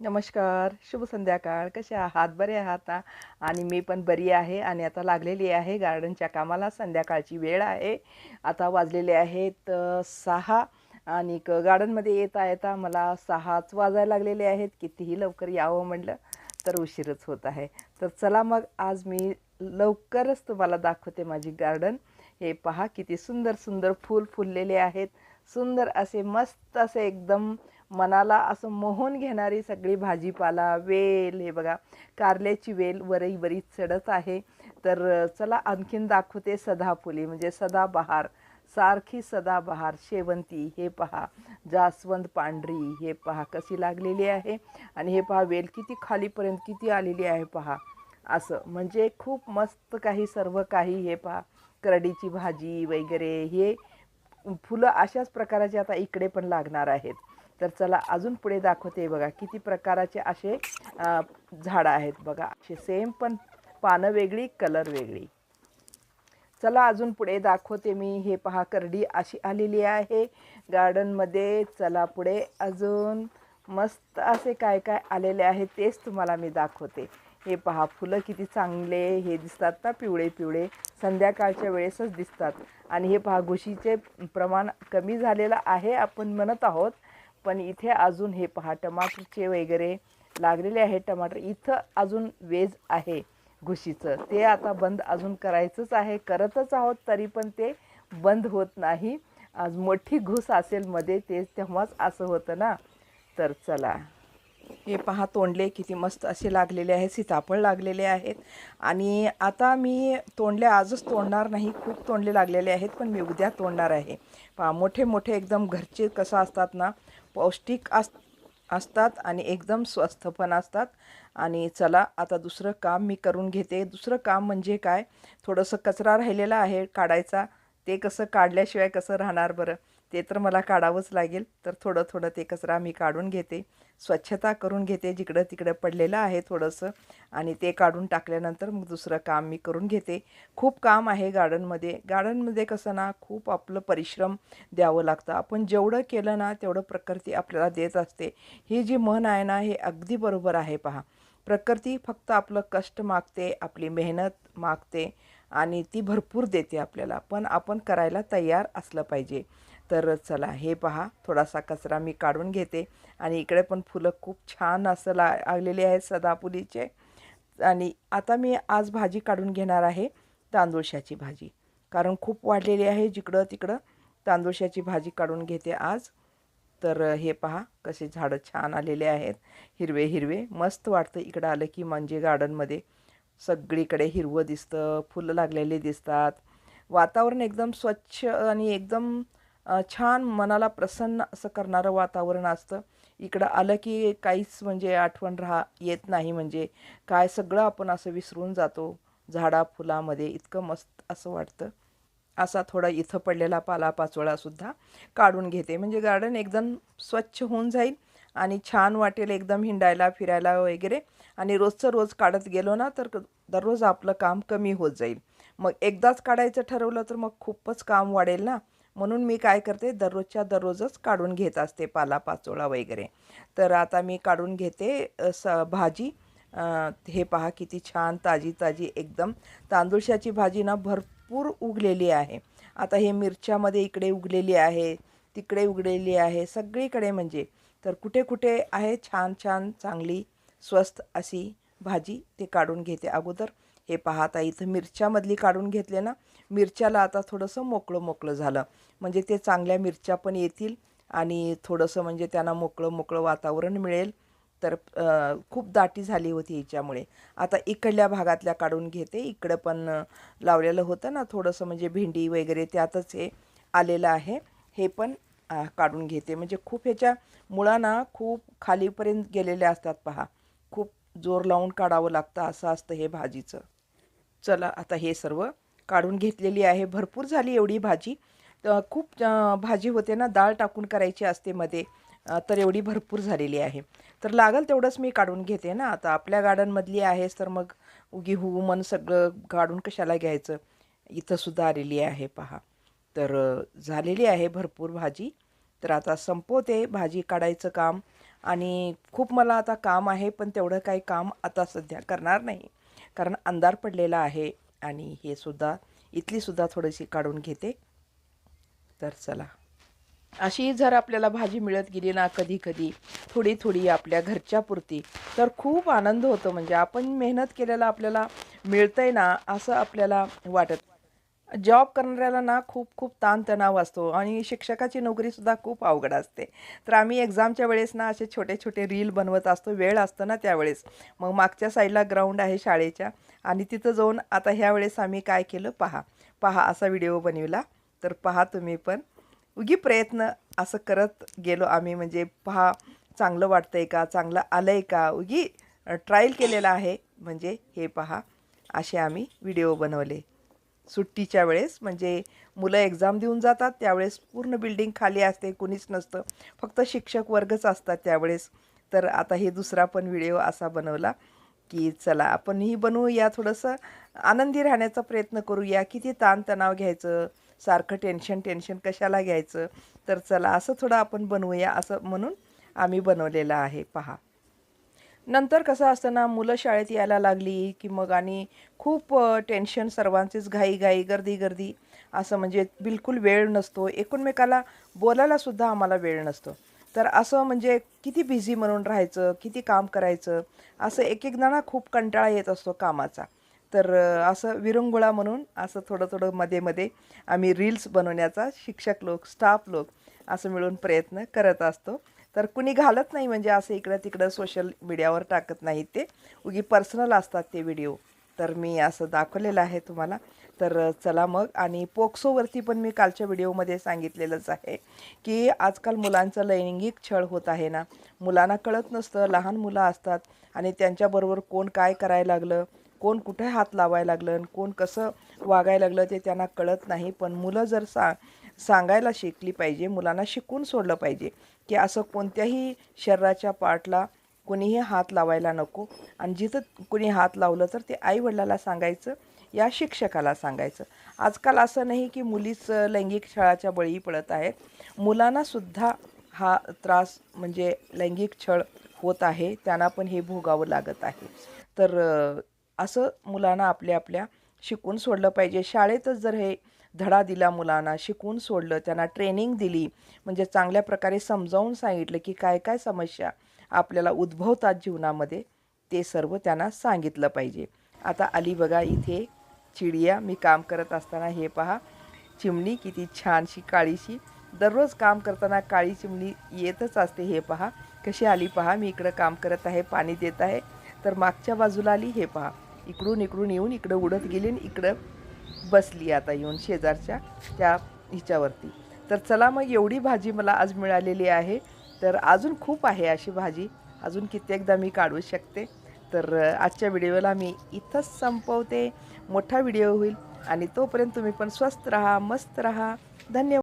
नमस्कार शुभ संध्याकाळ. कसे आहात? बरे आहात ना? आणि मी पण बरी आहे आणि आता लागलेली आहे गार्डनच्या कामाला. संध्याकाळची वेळ आहे. आता वाजलेले आहेत सहा आणि क गार्डनमध्ये येता येता मला सहाच वाजायला लागलेले आहेत. कितीही लवकर यावं म्हटलं तर उशीरच होत आहे. तर चला मग आज मी लवकरच तुम्हाला दाखवते माझी गार्डन. हे पहा किती सुंदर सुंदर फूल फुललेले आहेत. सुंदर असे मस्त असे एकदम मनाला असं मोहून घेणारी सगळी भाजीपाला वेल हे बघा कारल्याची वेल वरही बरीच चढत आहे. तर चला आणखीन दाखवते सदाफुली म्हणजे सदाबहार सारखी सदाबहार शेवंती हे पहा जास्वंद पांढरी हे पहा कशी लागलेली आहे. आणि हे पहा वेल किती खालीपर्यंत किती आलेली आहे पहा. असं म्हणजे खूप मस्त काही सर्व काही हे पहा करडीची भाजी वगैरे हे फुलं अशाच प्रकाराचे आता इकडे पण लागणार आहेत. तर चला अजून पुढे दाखवते बघा किती प्रकाराचे असे झाडं आहेत बघा. असे सेम पण पानं वेगळी कलर वेगळी. चला अजून पुढे दाखवते मी. हे पहा करडी अशी आलेली आहे गार्डनमध्ये चला पुढे अजून मस्त असे काय काय आलेले आहे तेच तुम्हाला मी दाखवते. हे पहा फुलं किती चांगले हे दिसतात ना पिवळे पिवळे. संध्याकाळच्या वेळेसच दिसतात. आणि हे पहा घुशीचे प्रमाण कमी झालेलं आहे आपण म्हणत आहोत. पण इथे अजून हे पहा टमाटरचे वगैरे लागलेले आहे टमाटर इथं अजून वेज आहे घुशीचं. ते आता बंद अजून करायचंच आहे करतच आहोत तरी पण ते बंद होत नाही. आज मोठी घुस असेल मध्ये ते तेव्हाच असं होतं ना. तर चला. हे पहा तोंडले किती मस्त असे लागलेले आहेत सीताफळ लागलेले आहेत. आणि आता मी तोंडले आजच तोडणार नाही खूप तोंडले लागलेले आहेत पण मी उद्या तोडणार आहे. पहा मोठे मोठे एकदम घरचे कसं असतात ना पौष्टिक अस असतात आणि एकदम स्वस्थ पण असतात. आणि चला आता दुसरं काम मी करून घेते. दुसरं काम म्हणजे काय? थोडंसं कचरा राहिलेला आहे काढायचा. ते कसं काढल्याशिवाय कसं राहणार बरं? ते तर मला काढावंच लागेल. तर थोडं थोडं ते कचरा मी काढून घेते. स्वच्छता करून घेते जिकडं तिकडं पडलेलं आहे थोडंसं. आणि ते काढून टाकल्यानंतर मग दुसरं काम मी करून घेते. खूप काम आहे गार्डनमध्ये. गार्डनमध्ये कसं ना खूप आपलं परिश्रम द्यावं लागतं. आपण जेवढं केलं ना तेवढं प्रकृती आपल्याला देत असते. ही जी म्हण आहे ना हे अगदी बरोबर आहे पहा. प्रकृती फक्त आपलं कष्ट मागते आपली मेहनत मागते आणि ती भरपूर देते आपल्याला. पण आपण करायला तयार असलं पाहिजे. तर चला हे पहा. थोडासा कचरा मी काढून घेते. आणि इकडे पण फुलं खूप छान असं ला लागलेली आहेत सदाफुलीचे. आणि आता मी आज भाजी काढून घेणार आहे तांदूळशाची भाजी. कारण खूप वाढलेली आहे जिकडं तिकडं. तांदूळशाची भाजी काढून घेते आज. तर हे पहा कसे झाडं छान आलेले आहेत. हिरवे हिरवे. मस्त वाटतं इकडं आलं की म्हणजे गार्डनमध्ये. सगळीकडे हिरवं दिसतं फुलं लागलेली दिसतात. वातावरण एकदम स्वच्छ आणि एकदम छान मनाला प्रसन्न असं करणारं वातावरण असतं. इकडं आलं की काहीच म्हणजे आठवण राहा येत नाही. म्हणजे काय सगळं आपण असं विसरून जातो. झाडा फुलामध्ये इतकं मस्त असं वाटतं. असा थोडा इथं पडलेला पालापाचोळासुद्धा काढून घेते. म्हणजे गार्डन एकदम स्वच्छ होऊन जाईल आणि छान वाटेल एकदम हिंडायला फिरायला वगैरे. आणि रोजचं रोज काढत गेलो ना तर क- दररोज आपलं काम कमी होत जाईल. मग एकदाच काढायचं ठरवलं तर मग खूपच काम वाढेल ना. म्हणून मी काय करते दररोजच्या दररोजच काढून घेत असते पालापाचोळा वगैरे. तर आता मी काढून घेते स भाजी. हे पहा किती छान ताजी ताजी एकदम. तांदूळशाची भाजी ना भरपूर उगलेली आहे. आता हे मिरच्यामध्ये इकडे उगलेली आहे तिकडे उगलेली आहे सगळीकडे म्हणजे. तर कुठे कुठे आहे छान छान चांगली स्वस्त अशी भाजी ते काढून घेते अगोदर. हे पाहता इथं मिरच्यामधली काढून घेतले ना मिरच्याला आता थोडंसं मोकळं मोकळं झालं. म्हणजे ते चांगल्या मिरच्या पण येतील आणि थोडंसं म्हणजे त्यांना मोकळं मोकळं वातावरण मिळेल. तर खूप दाटी झाली होती हिच्यामुळे आता इकडल्या भागातल्या काढून घेते. इकडं पण लावलेलं होतं ना थोडंसं म्हणजे भेंडी वगैरे त्यातच हे आलेलं आहे. हे पण काढून घेते. म्हणजे खूप ह्याच्या मुळांना खूप खालीपर्यंत गेलेल्या असतात पहा. खूप जोर लावून काढावं लागतं असं असतं हे भाजीचं. चला आता हे सर्व काढून घेतलेली आहे. भरपूर झाली एवढी भाजी. तर खूप भाजी होते ना डाळ टाकून करायची असते मध्ये तर एवढी भरपूर झालेली आहे. तर लागल तेवढंच मी काढून घेते ना. आता आपल्या गार्डनमधली आहेस तर मग उगी हू मन सगळं काढून कशाला घ्यायचं? इथंसुद्धा आलेली आहे पहा. तर झालेली आहे भरपूर भाजी. तर आता संपवते भाजी काढायचं काम. आणि खूप मला आता काम आहे पण तेवढं काही काम आता सध्या करणार नाही. कारण अंधार पडलेला आहे आणि हे सुद्धा इथली सुद्धा थोडीशी काढून घेते. तर चला. अशी जर आपल्याला भाजी मिळत गेली ना कधी कधी थोडी थोडी आपल्या घरच्या पुरती तर खूप आनंद होतो. म्हणजे आपण मेहनत केलेला आपल्याला मिळतंय ना असं आपल्याला वाटत. जॉब करणाऱ्याला ना खूप खूप ताणतणाव असतो आणि शिक्षकाची नोकरीसुद्धा खूप अवघड असते. तर आम्ही एक्झामच्या वेळेस ना असे छोटे छोटे रील बनवत असतो. वेळ असतो ना त्यावेळेस. मग मागच्या साईडला ग्राउंड आहे शाळेच्या आणि तिथं जाऊन आता ह्या वेळेस आम्ही काय केलं? पहा. पहा असा व्हिडिओ बनविला. तर पहा तुम्ही पण. उगी प्रयत्न असं करत गेलो आम्ही. म्हणजे पहा चांगलं वाटतं आहे का? चांगलं आलं आहे का? उगी ट्रायल केलेलं आहे. म्हणजे हे पहा. असे आम्ही व्हिडिओ बनवले. सुट्टीच्या वेळेस म्हणजे मुलं एक्झाम देऊन जातात त्यावेळेस पूर्ण बिल्डिंग खाली असते कुणीच नसतं. फक्त शिक्षक वर्गच असतात त्यावेळेस. तर आता हे दुसरा पण व्हिडिओ असा बनवला की चला आपणही बनवूया थोडंसं. आनंदी राहण्याचा प्रयत्न करूया. किती ताणतणाव घ्यायचं? सारखं टेन्शन टेन्शन कशाला घ्यायचं? तर चला असं थोडं आपण बनवूया असं म्हणून आम्ही बनवलेलं आहे. पहा. नंतर कसं असतं ना मुलं शाळेत यायला लागली की मग आणि खूप टेन्शन सर्वांचीच घाई घाई गर्दी गर्दी. असं म्हणजे बिलकुल वेळ नसतो. एकूणमेकाला बोलायला सुद्धा आम्हाला वेळ नसतो. तर असं म्हणजे किती बिझी म्हणून राहायचं किती काम करायचं असं एक एकदा ना खूप कंटाळा येत असतो कामाचा. तर असं विरंगुळा म्हणून असं थोडं थोडं मध्ये मध्ये आम्ही रील्स बनवण्याचा शिक्षक लोक स्टाफ लोक असं मिळून प्रयत्न करत असतो. तर कुणी घालत नाही म्हणजे असं इकडं तिकडं सोशल मीडियावर टाकत नाहीत ते. उगी पर्सनल असतात ते व्हिडिओ तर मी असं दाखवलेलं आहे तुम्हाला. तर चला मग. आणि पोक्सोवरती पण मी कालच्या व्हिडिओमध्ये सांगितलेलंच आहे की आजकाल मुलांचं लैंगिक छळ होत आहे ना. मुलांना कळत नसतं. लहान मुलं असतात आणि त्यांच्याबरोबर कोण काय करायला लागलं कोण कुठे हात लावायला लागलं कोण कसं वागायला लागलं ते त्यांना कळत नाही. पण मुलं जर सा सांगायला शिकली पाहिजे मुलांना शिकून सोडलं पाहिजे की असं कोणत्याही शरीराच्या पार्टला कोणीही हात लावायला नको. आणि जिथं कोणी हात लावलं तर ते आईवडिलाला सांगायचं या शिक्षकाला सांगायचं. आजकाल असं नाही की मुलीच लैंगिक छळाच्या बळी पडत आहेत. मुलांनासुद्धा हा त्रास म्हणजे लैंगिक छळ होत आहे त्यांना पण हे भोगावं लागत आहे. तर असं मुलांना आपल्या आपल्या शिकून सोडलं पाहिजे. शाळेतच जर हे धडा दिला मुलांना शिकवून सोडलं त्यांना ट्रेनिंग दिली. म्हणजे चांगल्या प्रकारे समजावून सांगितलं की काय काय समस्या आपल्याला उद्भवतात जीवनामध्ये ते सर्व त्यांना सांगितलं पाहिजे. आता आली बघा इथे चिडिया. मी काम करत असताना हे पहा. चिमणी किती छानशी काळीशी. दररोज काम करताना काळी चिमणी येतच असते. हे पहा. कशी आली पहा. मी इकडं काम करत आहे पाणी देत आहे. तर मागच्या बाजूला आली. हे पहा. इकडून इकडून येऊन इकडं उडत गेली आणि इकडं बसली आता येऊन शेजारच्या त्या हिच्यावरती. तर चला मग एवढी भाजी मला आज मिळालेली आहे. तर अजून खूप आहे अशी भाजी. अजून कित्येकदा मी काढू शकते. तर आजच्या व्हिडिओला मी इथंच संपवते. मोठा व्हिडिओ होईल आणि तोपर्यंत तुम्ही पण स्वस्त राहा मस्त राहा. धन्यवाद.